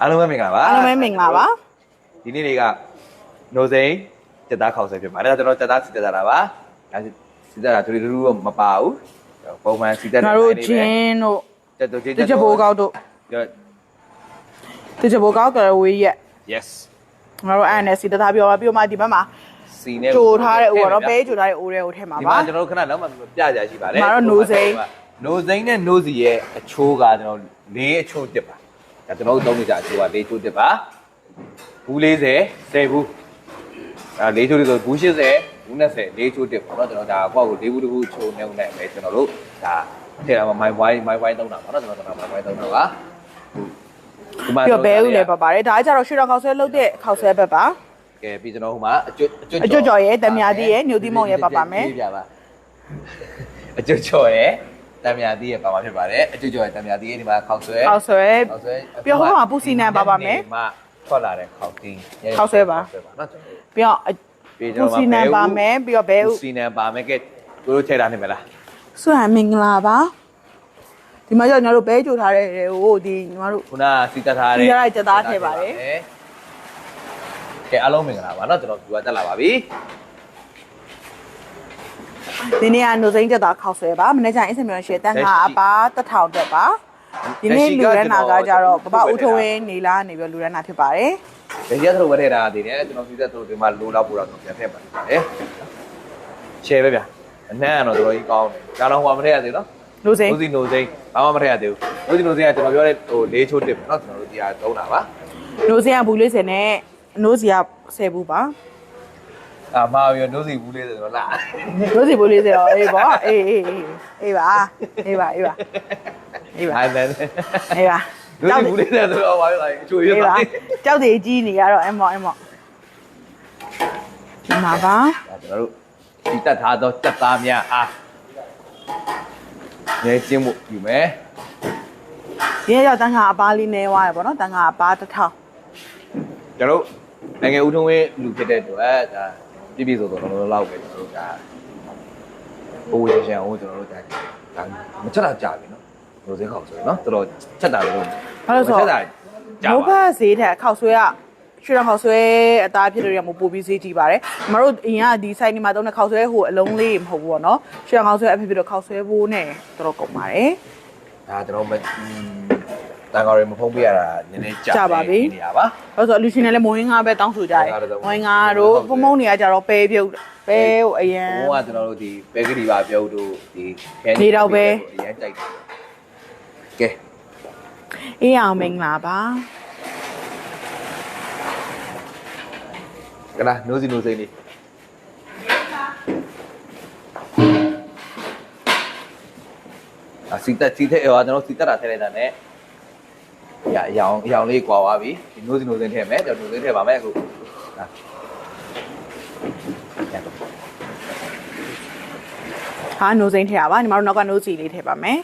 အားလုံးပဲမင်္ဂလာပါအားလုံးပဲမင်္ဂလာပါဒီနေ့တွေကနိုစိန်တက်သားခေါက်ဆွဲဖြစ်ပါတယ်ကျွန်တော်တက်သားစီတက်တာပါဒါစီတက်တာသူတို့လူမပါဘူးပုံမှန်စီတက်ကျွန်တော်တို့ဂျင်းတို့တက်တော့ဂျင်းတချဘိုးကောက်တို့တချဘိုးကောက်ကရဝေးရက် yes ကျွန်တော်တို့အဲ့နဲ့စီတသားပြောပါပြီးတော့မှဒီဘက်မှာစီနဲ့ကြိုထားတဲ့အိုကတော့ပဲကြိုထားတဲ့အိုတွေကိုထည့်မှာဒီပါမှာကျွန်တော်တို့ခဏတော့မှပြကြရှိပါတယ်ဒီမှာတော့နိုစိန်နိုစိန်နဲ့နိုစီရဲ့အချိုးကကျွန်တော်လေးအချိုးတက်ပါ ဒါကျွန်တော်တို့သုံးနေကြအချိုးကလေးချိုးတက်ပါဘူး40 10ဘူးအဲလေးချိုးတွေဆိုဘူး80ဘူး90လေးချိုးတက်ပေါ့နော်ကျွန်တော်ဒါကောက်ကိုလေးဘူးတစ်ခုချိုးနေုံနဲ့ပဲကျွန်တော်တို့ဒါထည့်တာမှာ my wine my wine သုံးတာပေါ့နော်ကျွန်တော်တို့ my wine သုံးတာပါဒီမှာပြီးတော့ဘဲဦးလည်းပါပါတယ်ဒါကကြတော့ရွှေတော်ခေါက်ဆွဲလုပ်တဲ့ခေါက်ဆွဲဘက်ပါကဲပြီးကျွန်တော်ဟိုမှာအကျွတ်အကျွတ်ကျော်ရဲ့တံမြာသီးရဲ့ညိုသီးမုံရဲ့ပါပါမယ်ပြပါအကျွတ်ကျော်ရဲ့ တံမြာသီးရဲ့ပါမှာဖြစ်ပါတယ်အကျွတ်ကျော်ရဲ့တံမြာသီးရဲ့ဒီမှာခောက်ဆွဲ ခေါက်ဆွဲ ခောက်ဆွဲ ပြီးတော့ဟိုမှာပူစီနံပါပါမယ် ဒီမှာထွက်လာတဲ့ခောက်တင်း ခောက်ဆွဲပါ နော် ပြီးတော့ ပြီးကျွန် ပူ တော် စီနံပါမယ်ပြီးတော့ဘဲ ပူ ဦး စီနံပါမယ်ကဲတို့တို့ထည့်တာနေမလား ဆွမ်းမင်္ဂလာပါဒီမှာကျတော့ကျွန်တော်တို့ဘဲကြိုထားတဲ့ဟိုဒီညီမတို့ ခုနကစီတက်ထားတဲ့ စီတက်ထားတဲ့ကြက်သားထည့်ပါတယ် ကဲအားလုံးမင်္ဂလာပါเนาะကျွန်တော်ဒီကတက်လာပါပြီ ဒီနေ့ကနှုတ်စိမ့်တက်တာခောက်ဆွဲပါမနေ့ကျရင်အင်စင်မြော်ရှေ့တန်ခါအပါတထောင်တက်ပါဒီနေ့လူရန်နာကကြတော့ပပဦးထွေးနေလာနေပြီးလူရန်နာဖြစ်ပါတယ်ဒီရက်သူဝတ်ထည့်တာဒီနေ့ကျွန်တော်စီသက်သူဒီမှာလိုလောက်ပို့တော့ပြန်ထည့်ပါတယ်ဟဲ့ share ပဲဗျာအနှံ့ကတော့တော်တော်ကြီးကောင်းတယ်ကျွန်တော်ဟိုမထည့်ရသေးဘူးနော်နိုစိန်နိုစိန်နိုစိန်ဘာမှမထည့်ရသေးဘူးနိုစိန်နိုစိန်ကကျွန်တော်ပြောတဲ့ဟို၄ချိုးတစ်ပဲနော်ကျွန်တော်တို့ဒီဟာသုံးတာပါနိုစိန်ကဘူးလေးစင်နဲ့နိုစီက10ဘူးပါ အာမာပြီးနိုစီဘူးလေးဆိုတော့လာနိုစီဘူးလေးစင်တော့အေးပေါ့အေးအေးအေးအေးပါအေးပါအေးပါအေးပါအဲ့ဒါအေးပါနိုစီဘူးလေးဆိုတော့ဘာလို့လဲအချိုးရအေးပါပါကြောက်တွေကြီးနေရတော့အမော့အမော့ဒီမှာပါကျွန်တော်တို့ဒီတက်ထားသောတက်သားများအားရဲကျင်းမှုယူမယ်ဒီနေ့တော့တန်ခါအပါလေးနေသွားရပေါ့နော်တန်ခါအပါတစ်ထောင်ကျွန်တော်တို့နိုင်ငံဦးထုံးဝင်းလူဖြစ်တဲ့အတွက်ဒါ ပြည့်ပြည့်စုံစုံလုံးလုံးလောက်ပဲကျွန်တော်တို့ဒါဘိုးဝေးချင်အောင်ကျွန်တော်တို့ဒါဒါမချက်တာကြာပြီနော်ရိုစင်းခေါက်ဆိုရင်နော်တော်တော်ချက်တာလို့ဘာလို့ဆိုချက်တာကြာမိုးဘပါတ်ဈေးထက်ခောက်ဆွဲကရွှေတော်ခောက်ဆွဲအသားဖြစ်လို့ရမို့ပို့ပြီးဈေးကြီးပါတယ်။မတို့အရင်ကဒီ site ဒီမှာတုံးတဲ့ခောက်ဆွဲဟိုအလုံးလေးမဟုတ်ဘူးပေါ့နော်။ရွှေတော်ခောက်ဆွဲအဖြစ်ဖြစ်တော့ခောက်ဆွဲဖို့နဲ့တော်တော်ကုန်ပါတယ်ဒါကျွန်တော်မ တန်ကော်ရီမဖုံးပြရတာနည်းနည်းကြာနေရပါ။ဘာလို့ဆိုအလူရှင်နဲ့လည်းမွေးငါပဲတောင်းဆိုကြတယ်မွေးငါတော့။မွေးငါတို့ဖုံဖုံနေရကြတော့ပဲပြုတ်ပဲဟိုအရင်ဘုံကကျွန်တော်တို့ဒီပဲကတိပါပြုတ်တို့ဒီနေတော့ပဲအရင်တိုက်တယ်ကဲအေးအောင်မင်္ဂလာပါကလာနိုးစီနိုးစိမ့်လေးအစီတက်စီတဲ့ဟိုကျွန်တော်စီတက်တာထည့်လိုက်တာ ਨੇ ရအယောင်အယောင်လေးကွာသွားပြီဒီနိုးစီနိုးစိမ့်ထည့်မယ်ကျွန်တော်နိုးစိမ့်ထည့်ပါမယ်အခုဒါ။ဟာနိုးစိမ့်ထည့်ရပါညီမတို့နောက်ကနိုးစီလေးထည့်ပါမယ်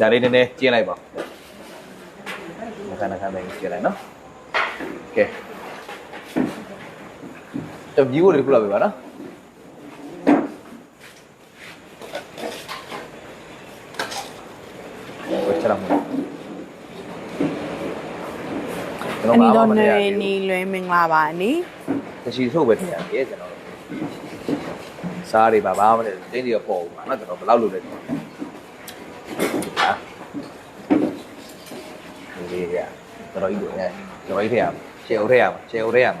ဒါလေးနည်းနည်းကျင်းလိုက်ပါခဏခဏလေးကျင်းလိုက်နော် ကဲတော့မြီးကိုလေးခုလောက်ပဲပါနော်ဝယ်ချလာမလို့။အနီတော့နေနေလွဲမင်္ဂလာပါအနီတချီထုတ်ပဲထင်ရတယ်ကျွန်တော်စားတွေပါဘာမှမလဲတင်းတွေပေါ်ဦးပါနော်ကျွန်တော်ဘယ်လောက်လုပ်လဲဟာဒီလေးကတော်တော်ကြီးလို့ရတယ်တော်တော်ကြီးထည့်ရမှာရှယ်ဦးထည့်ရ မှာရှယ်ဦးထည့်ရမှာ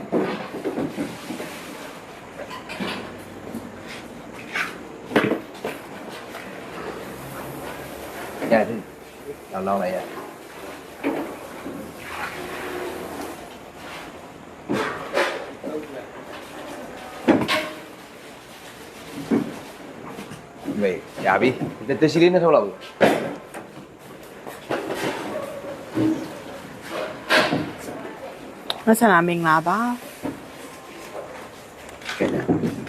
ရတယ်လောင်းလောင်းလိုက် မဆလာမင်္ဂလာပါ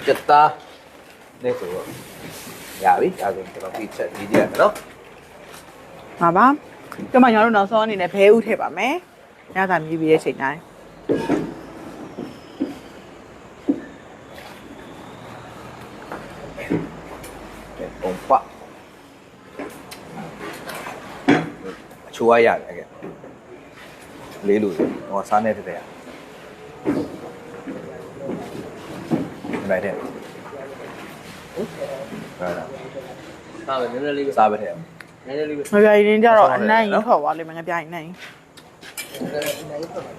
ကျက်တာနေဆိုတော့ရပြီဒါဆိုကျွန်တော်ပြီးချက်ပြီးကြရမယ်နော်ပါပါကျွန်မညာတို့နောက်ဆုံးအနေနဲ့ဘဲဥထည့်ပါမယ်ညစာမြည်ပြီးတဲ့ချိန်တိုင်းပုံပအချိုးရရတယ်အဲ့ လေးလို့ဟောစားနေတဲ့တဲ့ဒီလိုက်တဲ့ဟုတ်လားစားပဲနည်းနည်းလေးပဲစားပဲတဲ့နည်းနည်းလေးပဲငပြိုင်ရင်းကြတော့အနိုင်ကြီးထွက်သွားလိမ့်မယ်ငပြိုင်နိုင်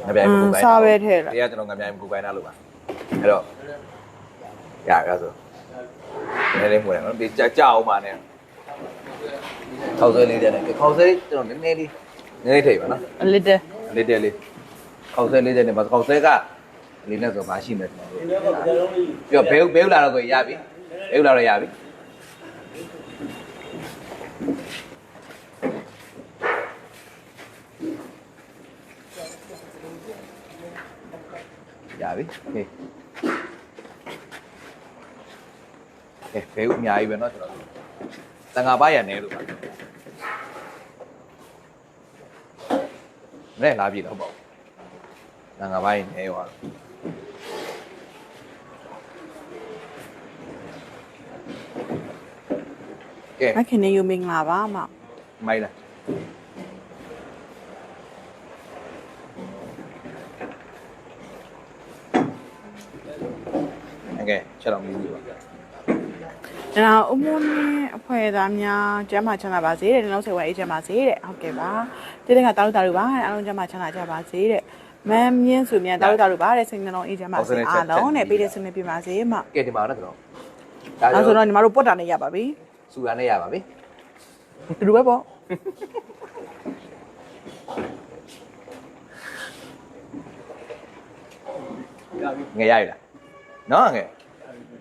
ငပြိုင်ကိုပိုင်စားပဲထည့်လိုက်တရားကျွန်တော်ငပြိုင်ကိုပိုင်လာလို့ပါအဲ့တော့ရရဆိုနည်းနည်းမှုတယ်နော်ဒီကြာကြာအောင်ပါနဲ့ခေါက်ဆွဲလေးတဲ့နဲ့ခေါက်ဆွဲကျွန်တော်နည်းနည်းလေးနည်းနည်းထိပ်ပါနော်အလစ်တဲ့ လေးတဲ့လေးခေါက်ဆွဲလေးတဲ့နဲ့ပါခေါက်ဆွဲကလေးနဲ့ဆိုမရှိမယ်ကျွန်တော်တို့ပြောဘဲဘဲလာတော့ကိုရပြီဘဲလာတော့ရပြီရပြီဟေးကဲဘဲအများကြီးပဲเนาะကျွန်တော်တို့တန်ငါပါရနေလို့ပါ မဲလာပြီတော့ပေါ့တန်ငါပါရနေရောကဲ မခင်နေယူမင်္ဂလာပါအမ မိုက်လားโอเคချက်တော့မယူဘူးပါ ကျွန်တော်အမွန်းနဲ့အဖွဲသားများကျမ်းမာချမ်းသာပါစေတဲ့နောက်ဆက်ဝဲအေးချမ်းပါစေတဲ့ဟုတ်ကဲ့ပါတိတဲ့ကတာလို့တာလို့ပါအားလုံးကျမ်းမာချမ်းသာကြပါစေတဲ့မမ်းမြင့်စုမြန်တာလို့တာလို့ပါတဲ့စိတ်နှလုံးအေးချမ်းပါစေအားလုံးနဲ့ပေးတဲ့စနေပြပါစေအမကဲဒီမှာတော့ကျွန်တော်အဲဆိုတော့ညီမတို့ပွတ်တာနဲ့ရပါပြီစူရနဲ့ရပါပြီဒီလိုပဲပေါ့ငယ်ရပြီလားနော်ငယ်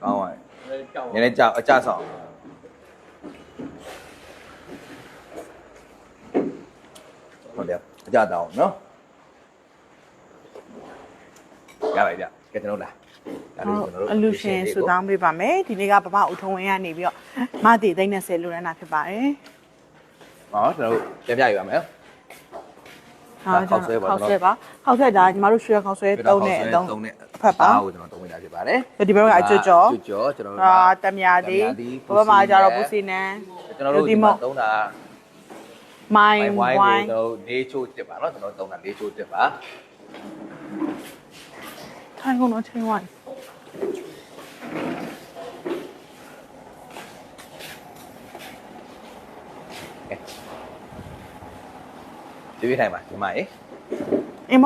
ကောင်းပါပြီကြောက် နည်းနည်းကြောက်အကြဆောင်ဟုတ်တယ်အကြတောင်းနော်ရပါပြီဗျကဲကျွန်တော်လာဒါလေးကျွန်တော်တို့အလူရှင်ဆူတောင်းပေးပါမယ်ဒီနေ့ကပပဦးထုံးဝင်းကနေပြီးတော့မတည်သိန်း30လူရမ်းတာဖြစ်ပါတယ်ဟောကျွန်တော်တို့ပြပြရပါမယ် ဟာကျွန်တော်ခေါက်ဆွဲပါခေါက်ဆွဲဒါညီမတို့ရွှေခေါက်ဆွဲတုံးတဲ့အတုံး သုံးနဲ့ အဖက်ပါ အားကိုကျွန်တော်သုံးနေတာဖြစ်ပါတယ် ဒီဘက်ကအကျွတ်ကျော် ကျွတ်ကျော်ကျွန်တော်တို့ အာတမယာသေးဘဘမှာကျတော့ပူစီနန်း ကျွန်တော်တို့ဒီမှာသုံးတာ မိုင်း မိုင်း ဝို ဝို င်း င်းကိုကျွန်တော်တို့လေးချိုးတစ်ပါเนาะကျွန်တော်တို့သုံးတာလေးချိုးတစ်ပါ ထိုင်ကုန်တော့ချင်းဝိုင်း ဒီပြထိုင်ပါဒီမှာရေအင်းမ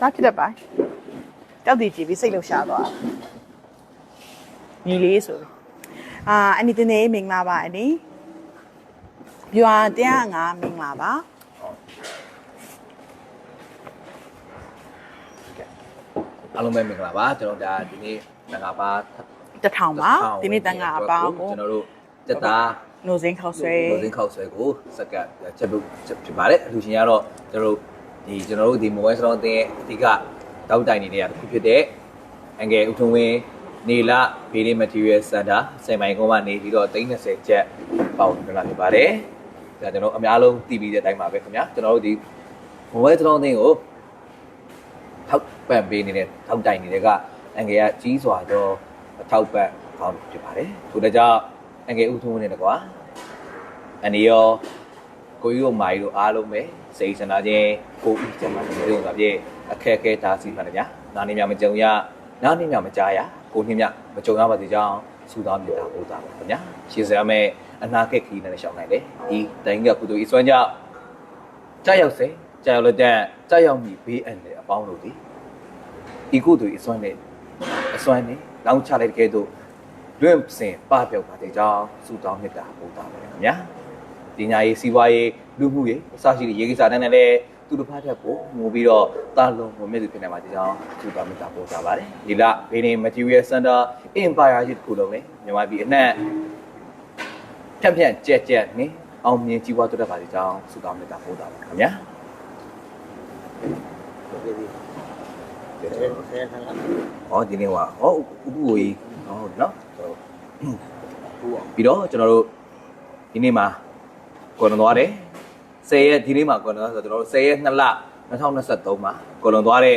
ဒါဖြစ်တဲ့ပိုင်းတောက်တည်ကြည့်ပြီးစိတ်လှုပ်ရှားသွားညီလေးဆိုအာအနီတင်နေမင်္ဂလာပါအနီပြွာ105မင်္ဂလာပါအားလုံးပဲမင်္ဂလာပါကျွန်တော်ဒါဒီနေ့တန်ခါပါတထောင်ပါဒီနေ့တန်ခါအပေါင်းကိုကျွန်တော်တို့တက်တာ နိုစင်းခေါက်ဆွဲလိုစင်းခောက်ဆွဲကိုစက်ကပ်ချက်ပုတ်ဖြစ်ပါတယ်အလူရှင်ကတော့ကျွန်တော်တို့ဒီကျွန်တော်တို့ဒီ mobile salon အတင်းအဓိကတောက်တိုင်နေတဲ့တစ်ခုဖြစ်တဲ့အငယ်ဥထုံဝင်းနေလဘေးလေး material center စင်မိုင်ကုန်းကနေပြီးတော့30ကျပ်ပေါင်ဒေါ်လာဖြစ်ပါတယ်ဒါကျွန်တော်အများလုံးတည်ပြီးတဲ့အတိုင်းပါပဲခင်ဗျာကျွန်တော်တို့ဒီ mobile salon အတင်းကိုထောက်ပံ့ပေးနေတဲ့ထောက်တိုင်နေတဲ့ကအငယ်ကကြီးစွာသောထောက်ပံ့ကောင်းဖြစ်ပါတယ်ဆိုတော့ကြောင့် အငယ်ဥထုံဝင်းနေတကွာအနေရောကိုကြီးတို့မာကြီးတို့အားလုံးပဲစိတ်ဆန္ဒချင်းကိုဦးကျမ်းမှာဒီလိုကပြည့်အခက်အခဲဒါစီပါလေဗျာနာနေမြမကြုံရနာနေမြမကြားရကိုနှင်းမြမကြုံရပါသေးကြောင်းဆုတောင်းပြတာပို့တာပါခင်ဗျာရှင်းစရမယ်အနာကက်ခီနဲ့ရှောင်းနိုင်တယ်ဒီတိုင်းကကုသိုလ်ဤစွမ်းကြောင့်ကြောက်ရောက်စေကြောက်ရောက်လက်တဲ့ကြောက်ရောက်မိဘေးအန္တရာယ်အပေါင်းတို့ဒီဤကုသိုလ်ဤစွမ်းနဲ့အစွမ်းနဲ့လောင်းချလိုက်တဲ့ကဲ့သို့ လွင့်စင်ပပြောက်ပါတဲ့ကြောင်းဆုတောင်းမြတ်တာပို့တာပါခင်ဗျာပညာရေးစီးပွားရေးလူမှုရေးအစရှိတဲ့ရေးကိစ္စတိုင်းနဲ့လည်းသူတစ်ဖက်ထက်ကိုငိုပြီးတော့တာလုံးဝင်မြင့်သူဖြစ်နေမှာဒီကြောင်းသူတော်မြတ်တာပို့ကြပါတယ်ဒီလဘေးနေ material center empire ကြီးတစ်ခုလုံးပဲမြန်မာပြည်အနှံ့ဖြန့်ဖြန့်ကြက်ကြက်နေအောင်မြင်ကြီးပွားတိုးတက်ပါဒီကြောင်းသူတော်မြတ်တာပို့တာပါခင်ဗျာဆဲဆဲဆဲဟောဒီနေ့ကဟောဥပ္ပဝေဟောနော် ပြီးတော့ကျွန်တော်တို့ဒီနေ့မှာကိုလွန်သွားတယ်10ရက်ဒီနေ့မှာကိုလွန်သွားဆိုတော့ကျွန်တော်တို့10ရက်2လ2023မှာကိုလွန်သွားတဲ့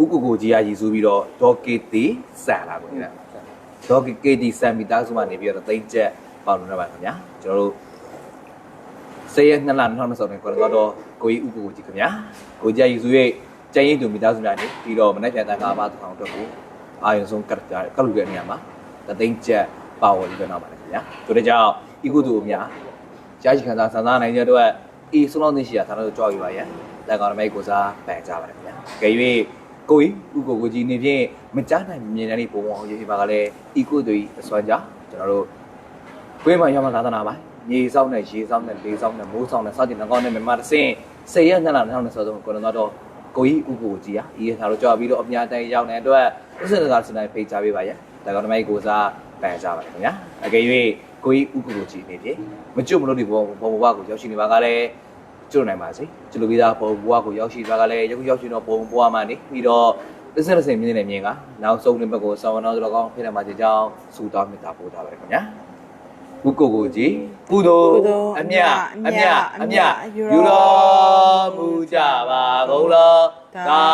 ဥက္ကုကိုကြီးရရည်စူးပြီးတော့ဒေါ်ကေတီဆန်လာကိုနေတာဒေါ်ကေတီဆန်မီသားစုမှနေပြီးတော့တိတ်ကျက်ပေါင်နေပါခင်ဗျာကျွန်တော်တို့စေရနှစ်လ2020နဲ့ကိုရတော့ကိုကြီးဥပ္ပကိုကြီးခင်ဗျာကိုကြီးရေစုရဲ့ကျန်းရည်သူမိသားစုများနေပြီးတော့မနေ့ပြန်တန်ခါပါတစ်ထောင်အတွက်ကိုအာယုံဆုံးကတ်ကြကတ်လူတဲ့နေရာမှာ တသိန်းချက်ပါဝယ်ပြီးတော့နောက်ပါတယ်ခင်ဗျာဆိုတဲ့ကြောင့်ဤကုသိုလ်များကြားရှိခံစားဆန္ဒနိုင်တဲ့အတွက်ဤဆုံးလောက်သိရှိရသာတော့ကြောက်ရပါရဲ့လက်ကောင်မိတ်ကိုစားပန်ကြပါတယ်ခင်ဗျာကြွေကိုကြီးဥကိုကိုကြီးနေဖြင့်မကြားနိုင်မြင်တဲ့ပုံပေါ်ရေးပြပါကလည်းဤကုသိုလ်ဤအစွမ်းကြောင့်ကျွန်တော်တို့ဝိမာရမသာသနာပိုင်းမြေဆောင်နဲ့ရေဆောင်နဲ့လေဆောင်နဲ့မိုးဆောင်နဲ့စသဖြင့်ငကောင်းနဲ့မြမတစ်စင်းစေရနှစ်လ2020ဆုံးကိုရတော့ကိုကြီးဥကိုကြီးอ่ะဤရထားတော့ကြောက်ပြီးတော့အများတိုင်းရောက်နေတဲ့အတွက်အစ်စင်တကာစနိုင်ဖိတ်ချပေးပါရဲ့ လက်ကောင်မိတ်ကိုစားပန်ကြပါတယ်ခင်ဗျာအကယ်၍ကိုကြီးဥကိုကြီးနေဖြင့်မကျွတ်မလို့ဒီဘောဘောဘကိုရောက်ရှိနေပါကလည်းကျွတ်နိုင်ပါစေကျွတ်လို့ပြီးသားပုံဘွားကိုရောက်ရှိသွားကလည်းယခုရောက်ရှိတော့ပုံဘွားမှနေပြီးတော့တစ်စက်တစ်စက်မြင်နေမြင်ကနောက်ဆုံးတစ်ဘက်ကိုဆောင်းအောင်တော့ကောင်းဖြစ်နေမှာကြကြောင်းစူတောင်းမြတ်တာပို့ထားပါရခင်ဗျာကုကိုကိုကြီးကုသိုလ်အမြအမြအမြယူတော်မူကြပါကုန်လောသာ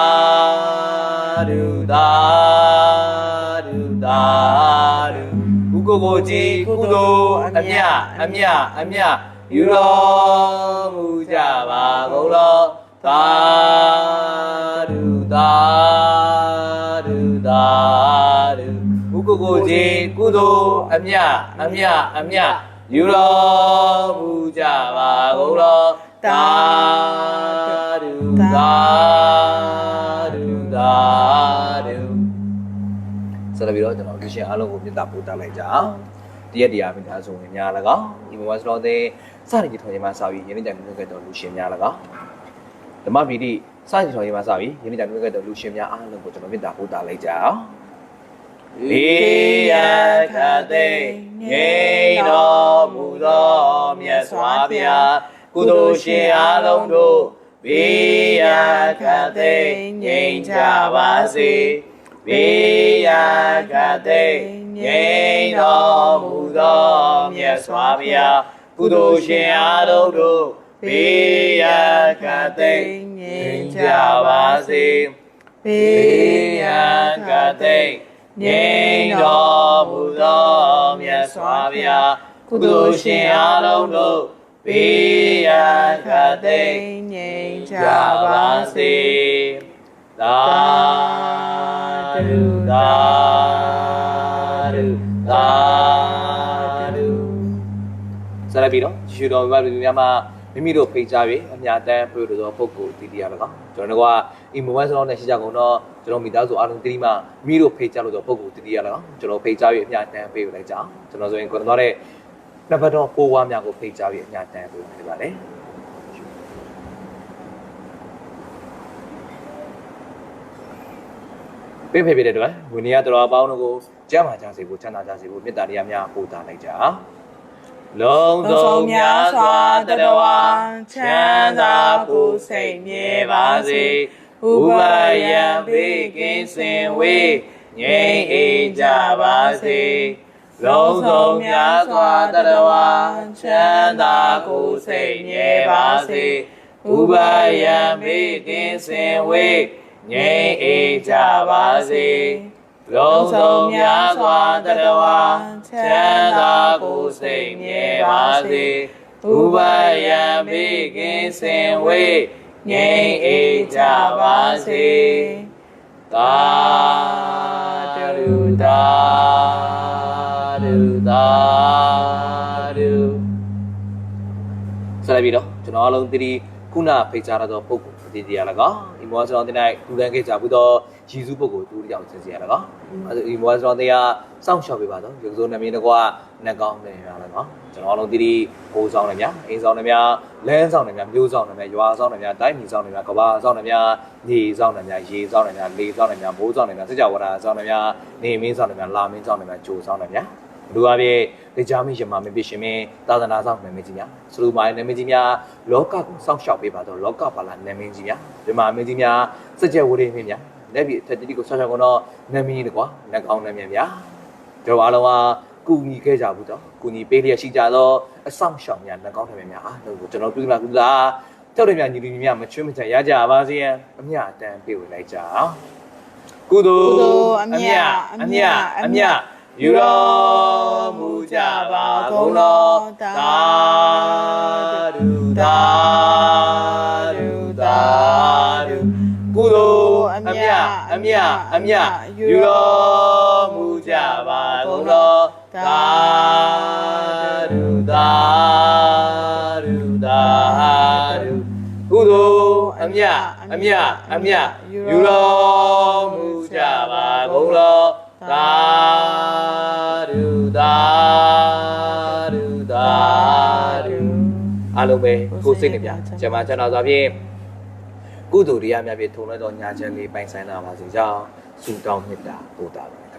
ဓုသာ ဓုသာဓုကုကိုကိုကြီးကုသိုလ်အမြအမြအမြယူတော်မူကြပါကုန်လောသာဓုသာဓုသာဓုဘုကိုကိုကြီးကုသိုလ်အမြအမြအမြယူတော်မူကြပါကုန်လောသာဓုသာဓုသာဓု ဆက်လက်ပြီးတော့ကျွန်တော်လူရှင်အားလုံးကိုမေတ္တာပို့တလိုက်ကြအောင်တရက်တရားမိသားစုဝင်များ၎င်းဒီဘဝစတော်တဲ့စတင်ထော်ရင်မှာစာပြီးယနေ့တိုင်မြုပ်ခဲ့တော်လူရှင်များ၎င်းဓမ္မပီတိစတင်ထော်ရင်မှာစာပြီးယနေ့တိုင်မြုပ်ခဲ့တော်လူရှင်များအားလုံးကိုကျွန်တော်မေတ္တာပို့တာလိုက်ကြအောင်ေယခတိငိတော်မူသောမြတ်စွာဘုရားကုသိုလ်ရှင်အားလုံးတို့ဘေးရခတိငြိမ်ကြပါစေ ဘေးရခတိငြိမ်တော်မူသောမြတ်စွာဘုရားကုသိုလ်ရှင်အားလုံးတို့ဘေးရခတိငြိမ်ကြပါစေဘေးဘေးရန်ကတိတ်ငြိမ်တော်မူသောမြတ်စွာဘုရားကုသိုလ်ရှင်အားလုံးတို့ဘေးရန်ကတိတ်ငြိမ်ကြကြပါပါစေစေသာ ဓုသာဓုသာဓုဆက်လက်ပြီးတော့ယေရှုတော်ဘုရားလူများမှာမိမိတို့ဖိတ်ကြားပြီးအမြတ်တမ်းပြုလို့သောပုဂ္ဂိုလ်တည်တည်ရ၎င်းကျွန်တော်တို့ကအီမိုဘိုင်းစလုံးနဲ့ရှိကြကုန်တော့ကျွန်တော်မိသားစုအားလုံးတတိမမိမိတို့ဖိတ်ကြားလို့သောပုဂ္ဂိုလ်တည်တည်ရ၎င်းကျွန်တော်ဖိတ်ကြားပြီးအမြတ်တမ်းပြုလိုက်ကြအောင်ကျွန်တော်ဆိုရင်ကိုယ်တော်တဲ့နှစ်ဘက်တော်ပိုးဝါးများကိုဖိတ်ကြားပြီးအမြတ်တမ်းပြုနေပါတယ် ပြည့်ဖေပြတဲ့အတွက်ဝိနည်းတော်အပေါင်းတို့ကိုကြမ်းမာကြစေဖို့ချမ်းသာကြစေဖို့မေတ္တာတရားများပို့တာလိုက်ကြအောင်လုံးစုံများစွာတတဝါချမ်းသာကိုယ်စိတ်မြဲပါစေဥပယံဘေးကင်းစင်ဝေးငြိမ်အေးကြပါစေလုံးစုံများစွာတတဝါချမ်းသာကိုယ်စိတ်မြဲပါစေဥပယံဘေးကင်းစင်ဝေး ငြိမ်အေးကြပါစေလုံးစုံများစွာတတဝါချမ်းသာကိုယ်စိတ်မြဲပါစေဥပယံဘေးကင်းစင်ဝေးငြိမ်အေးကြပါစေသာဓုသာဓုသာဓုဆက်လက်ပြီးတော့ကျွန်တော်အလုံးသတိ ခုနဖိတ်ကြားရသောပုဂ္ဂိုလ်အတည်တရား၎င်းဒီမောဆောင်းတဲ့၌လူတန်းခဲ့ကြဘူးသောယေရှုပုဂ္ဂိုလ်တူတစ်ယောက်ချင်းစီရ၎င်းအဲဒီမောဆောင်းတဲ့ကစောင့်ရှောက်ပေးပါတော့ရုပ်စိုးနှမင်းတကွာနှက်ကောင်းနေရ၎င်းကျွန်တော်အလုံးသတိဟိုးဆောင်နေများအိမ်ဆောင်နေများလမ်းဆောင်နေများမျိုးဆောင်နေများရွာဆောင်နေများတိုင်းပြည်ဆောင်နေများကဘာဆောင်နေများညီဆောင်နေများရေဆောင်နေများလေဆောင်နေများမိုးဆောင်နေများစကြဝဠာဆောင်နေများနေမင်းဆောင်နေများလာမင်းဆောင်နေများဂျိုဆောင်နေများ လူအပြည့်တရားမင်းရမမင်းပြရှင်မင်းသာသနာဆောင်နာမည်ကြီးများစလူမိုင်းနာမည်ကြီးများလောကကိုစောင့်ရှောက်ပေးပါတော့လောကပါလာနာမည်ကြီးများဓမ္မမင်းကြီးများစကြဝဠာမင်းများလက်ပြီးအထက်တိကိုဆောက်ရှောက်ကုန်တော့နာမည်ကြီးတကွာလက်ကောင်းနာမည်များကျွန်တော်အားလုံးကကူညီခဲ့ကြဘူးတော့ကူညီပေးလျက်ရှိကြတော့အဆောင်ရှောင်များလက်ကောင်းနာမည်များအားလုံးကိုကျွန်တော်ပြုလာကူလာကြောက်တယ်များညီလူညီများမချွတ်မချရကြပါစေရန်အမြအတန်ပြေဝလိုက်ကြအောင်ကုသိုလ်ကုသိုလ်အမြတ်အမြတ်အမြတ် ယူတော်မူကြပါကုန်လောသာဓုသာဓုသာဓုကုသိုလ်အမြတ်အမြတ်အမြတ်ယူတော်မူကြပါကုန်သောသာဓုသာဓုသာဓုကုသိုလ်အမြတ်အမြတ်အမြတ်ယူတော်မူကြပါကုန်သောသာ လုံးပဲကိုယ်စိတ်နဲ့ပြကျမကျွန်တော်ဆိုဖြင့်ကုသိုလ်တရားများဖြင့်ထုံလိုက်သောညာချက်လေးပိုင်ဆိုင်လာပါစေကြောင်းဆုတောင်းမေတ္တာပို့တာပါ